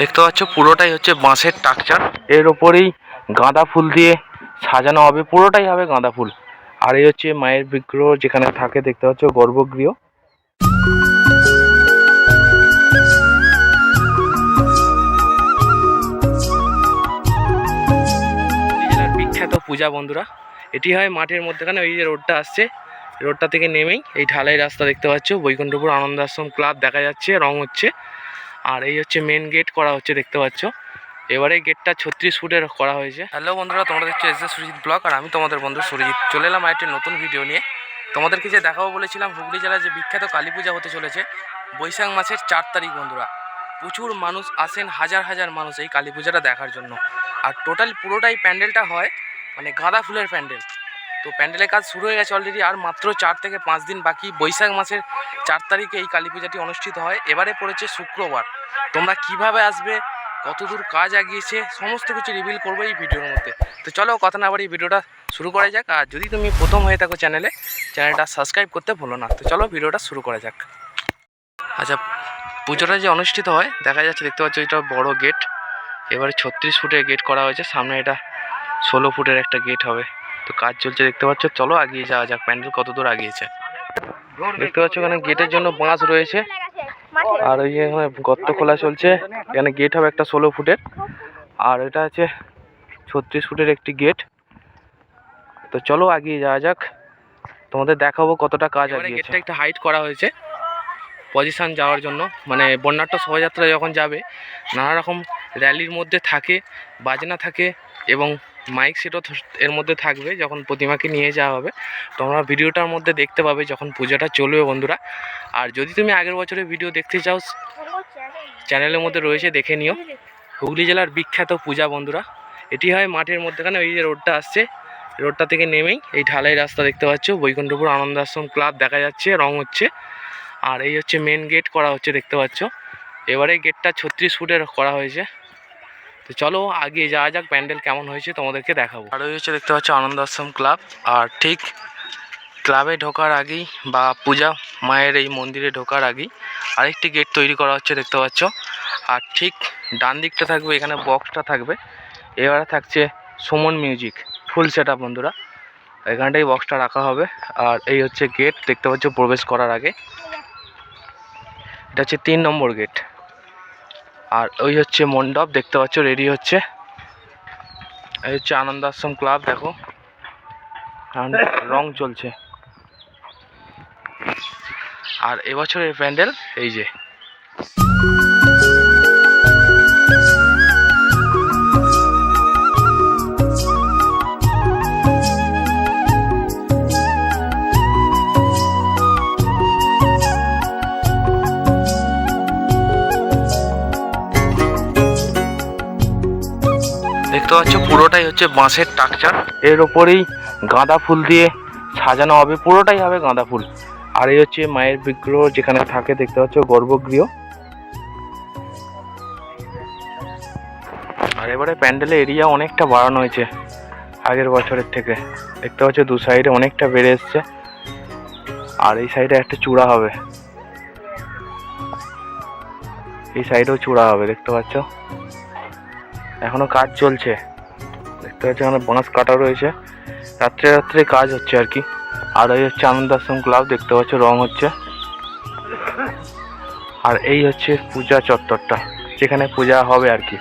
দেখতে পাচ্ছ পুরোটাই হচ্ছে বাঁশের স্ট্রাকচার এর ওপরেই গাঁদা ফুল দিয়ে সাজানো হবে, পুরোটাই হবে গাঁদা ফুল। আর এই হচ্ছে মায়ের বিগ্রহ যেখানে থাকে, দেখতে পাচ্ছ গর্ভগৃহ। বিখ্যাত পূজা বন্ধুরা, এটি হয় মাঠের মধ্যেখানে, ওই যে রোডটা আসছে, রোডটা থেকে নেমেই এই ঢালাই রাস্তা দেখতে পাচ্ছ, বৈকুণ্ঠপুর আনন্দ আশ্রম ক্লাব দেখা যাচ্ছে, রং হচ্ছে। আর এই হচ্ছে মেন গেট করা হচ্ছে, দেখতে পাচ্ছ। এবারে গেটটা ছত্রিশ ফুটের করা হয়েছে। হ্যালো বন্ধুরা, তোমরা দেখছ এস এস সুরজিৎ ব্লগ, আর আমি তোমাদের বন্ধু সুরজিৎ। চলে এলাম একটি নতুন ভিডিও নিয়ে। তোমাদেরকে যে দেখাবো বলেছিলাম, হুগলি জেলায় যে বিখ্যাত কালী পূজা হতে চলেছে, বৈশাখ মাসের চার তারিখ বন্ধুরা। প্রচুর মানুষ আসেন, হাজার হাজার মানুষ এই কালী পূজাটা দেখার জন্য। আর টোটাল পুরোটাই প্যান্ডেলটা হয় মানে গাঁদা ফুলের প্যান্ডেল। তো প্যান্ডেলের কাজ শুরু হয়ে গেছে অলরেডি আর মাত্র চার থেকে পাঁচ দিন বাকি। বৈশাখ মাসের চার তারিখে এই কালী পূজাটি অনুষ্ঠিত হয়। এবারে পড়েছে শুক্রবার। তোমরা কীভাবে আসবে, কতদূর কাজ আগিয়েছে সমস্ত কিছু রিভিল করব এই ভিডিওর মধ্যে। তো চলো কথা না বাড়ি ভিডিওটা শুরু করা যাক। আর যদি তুমি প্রথম হয়ে থাকো চ্যানেলে চ্যানেলটা সাবস্ক্রাইব করতে ভুলো না। তো চলো ভিডিওটা শুরু করা যাক। আচ্ছা পুজোটা যে অনুষ্ঠিত হয়, দেখা যাচ্ছে, দেখতে পাচ্ছ এটা বড় গেট এবারে ছত্রিশ ফুটের গেট করা হয়েছে। সামনে এটা ষোলো ফুটের একটা গেট হবে। তো কাজ চলছে দেখতে পাচ্ছ? চলো আগিয়ে যাওয়া যাক প্যান্ডেল কত দূর আগিয়েছে দেখতে পাচ্ছ এখানে গেটের জন্য বাঁশ রয়েছে। আর ওই এখানে গর্ত খোলা চলছে। এখানে গেট হবে একটা ষোলো ফুটের। আর এটা আছে ছত্রিশ ফুটের একটি গেট তো চলো আগিয়ে যাওয়া যাক। তোমাদের দেখাবো কতটা কাজ আগিয়েছে গেটটা একটা হাইট করা হয়েছে। পজিশন যাওয়ার জন্য। মানে বন্যাট্য শোভাযাত্রা যখন যাবে নানা রকম র্যালির মধ্যে থাকে বাজনা থাকে এবং মাইক সেটও এর মধ্যে থাকবে যখন প্রতিমাকে নিয়ে যাওয়া হবে। তোমরা ভিডিওটার মধ্যে দেখতে পাবে যখন পুজোটা চলবে বন্ধুরা। আর যদি তুমি আগের বছরের ভিডিও দেখতে চাও, চ্যানেলের মধ্যে রয়েছে, দেখে নিও। হুগলি জেলার বিখ্যাত পূজা বন্ধুরা। এটি হয় মাঠের মধ্যেখানে, ওই যে রোডটা আসছে, রোডটা থেকে নেমেই এই ঢালাই রাস্তা দেখতে পাচ্ছ। বৈকুণ্ঠপুর আনন্দ আশ্রম ক্লাব দেখা যাচ্ছে, রং হচ্ছে। আর এই হচ্ছে মেন গেট করা হচ্ছে দেখতে পাচ্ছ। এবারে গেটটা ছত্রিশ ফুটের করা হয়েছে। তো চলো আগে যাওয়া যাক, প্যান্ডেল কেমন হয়েছে তোমাদেরকে দেখাবো। আর হচ্ছে দেখতে পাচ্ছ আনন্দ আশ্রম ক্লাব, আর ঠিক ক্লাবে ঢোকার আগেই বা পূজা মায়ের এই মন্দিরে ঢোকার আগেই আরেকটি গেট তৈরি করা হচ্ছে দেখতে পাচ্ছ। আর ঠিক ডান দিকটা থাকবে, এখানে বক্সটা থাকবে। এবারে থাকছে Suman music, full set up বন্ধুরা। এখানটাই বক্সটা রাখা হবে, আর এই হচ্ছে গেট, দেখতে পাচ্ছ প্রবেশ করার আগে। এটা হচ্ছে তিন নম্বর গেট। আর ওই হচ্ছে মণ্ডপ, দেখতে পাচ্ছ রেডি হচ্ছে। এই হচ্ছে আনন্দ আশ্রম ক্লাব দেখো রং চলছে। আর এবছরের প্যান্ডেল, এই যে। পাচ্ছ, পুরোটাই হচ্ছে বাঁশের স্ট্রাকচার এর ওপরেই গাঁদা ফুল দিয়ে সাজানো হবে, পুরোটাই হবে গাঁদা ফুল। আর এই হচ্ছে মায়ের বিগ্রহ যেখানে থাকে, দেখতে পাচ্ছ, গর্ভগৃহ। আর এবারে প্যান্ডেলের এরিয়া অনেকটা বাড়ানো হয়েছে, আগের বছরের থেকে। দেখতে পাচ্ছ, দু সাইডে অনেকটা বেড়ে এসছে। আর এই সাইডে একটা চূড়া হবে। এই সাইডেও চূড়া হবে, দেখতে পাচ্ছ। এখনও কাজ চলছে। দেখতে পাচ্ছি এখানে বাঁশ কাটা রয়েছে। রাত্রে রাত্রে কাজ হচ্ছে আর কি। আর এই হচ্ছে আনন্দ আশ্রম ক্লাব দেখতে পাচ্ছ রং হচ্ছে। আর এই হচ্ছে পূজা চত্বরটা, যেখানে পূজা হবে আর কি।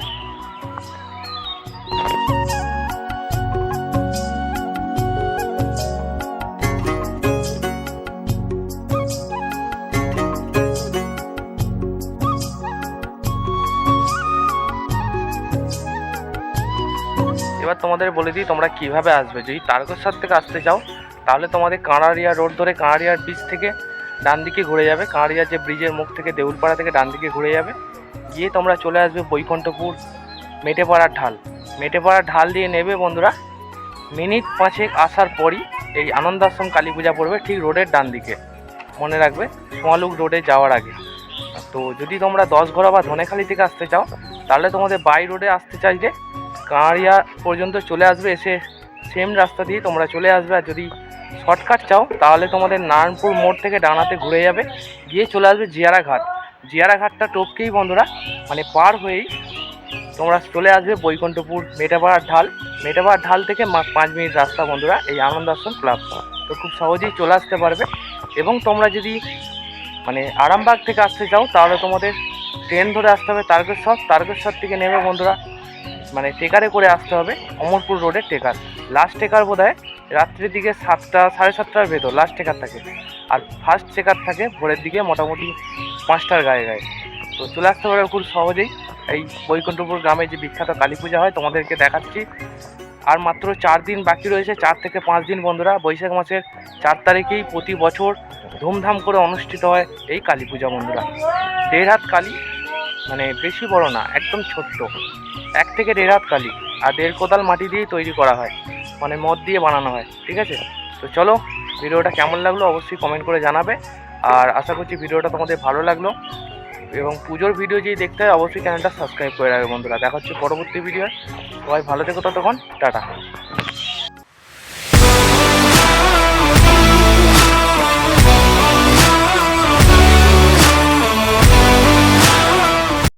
এবার তোমাদের বলে দিই তোমরা কীভাবে আসবে। যদি তারকেশ্বর থেকে আসতে চাও, তাহলে তোমাদের কাঁড়ারিয়া রোড ধরে কাঁড়ারিয়ার ব্রিজ থেকে ডান দিকে ঘুরে যাবে। কাঁড়ারিয়া যে ব্রিজের মুখ থেকে দেউলপাড়া থেকে ডান দিকে ঘুরে যাবে। গিয়ে তোমরা চলে আসবে বৈকুণ্ঠপুর মেটেপাড়ার ঢাল। মেটেপাড়ার ঢাল দিয়ে নেবে বন্ধুরা, মিনিট পাঁচেক আসার পরই এই আনন্দাশ্রম কালী পূজা পড়বে ঠিক রোডের ডান দিকে মনে রাখবে সোয়ালুক রোডে যাওয়ার আগে। তো যদি তোমরা দশ ঘোড়া বা ধনেখালি থেকে আসতে চাও, তাহলে তোমাদের বাই রোডে আসতে চাইলে কাঁড়িয়া পর্যন্ত চলে আসবে, এসে সেম রাস্তা দিয়ে তোমরা চলে আসবে। আর যদি শর্টকাট চাও, তাহলে তোমাদের নারায়ণপুর মোড় থেকে ডানাতে ঘুরে যাবে। গিয়ে চলে আসবে জিয়ারা ঘাট জিয়ারা ঘাটটা টপকেই বন্ধুরা মানে পার হয়েই তোমরা চলে আসবে বৈকুণ্ঠপুর মেটাপাড়ার ঢাল। মেটাপাড়ার ঢাল থেকে পাঁচ মিনিট রাস্তা বন্ধুরা, এই আনন্দ আশ্রম ক্লাব তো খুব সহজেই চলে আসতে পারবে। এবং তোমরা যদি মানে আরামবাগ থেকে আসতে চাও, তাহলে তোমাদের ট্রেন ধরে আসতে হবে, তারকেশ্বর তারকেশ্বর থেকে নেমে বন্ধুরা। মানে টেকারে করে আসতে হবে, অমরপুর রোডে টেকার। লাস্ট টেকার বোধ হয় রাত্রির দিকে সাতটা, সাড়ে সাতটার ভেতর লাস্ট টেকার থাকে। আর ফার্স্ট টেকার থাকে ভোরের দিকে মোটামুটি পাঁচটার গায়ে গায়ে। তো চলে আসতে পারবে খুব সহজেই। এই বৈকুণ্ঠপুর গ্রামে যে বিখ্যাত কালী পূজা হয়, তোমাদেরকে দেখাচ্ছি। আর মাত্র চার দিন বাকি রয়েছে, চার থেকে পাঁচ দিন বন্ধুরা, বৈশাখ মাসের চার তারিখেই প্রতি বছর ধুমধাম করে অনুষ্ঠিত হয় এই কালী পূজা বন্ধুরা। দেড় হাত কালী মানে বেশি বড় না, একদম ছোট্ট। এক থেকে দেড় হাত কালী, আর দেড় কোদাল মাটি দিয়েই তৈরি করা হয় মানে মদ দিয়ে বানানো হয়, ঠিক আছে? তো চলো, ভিডিওটা কেমন লাগল অবশ্যই কমেন্ট করে জানাবে, আর আশা করছি ভিডিওটা তোমাদের ভালো লাগল। এবং পুজোর ভিডিও যদি দেখতে হয়, অবশ্যই চ্যানেলটা সাবস্ক্রাইব করে রাখবে বন্ধুরা। দেখা হচ্ছে পরবর্তী ভিডিও সবাই ভালো থেকো ততক্ষণ। টাটা।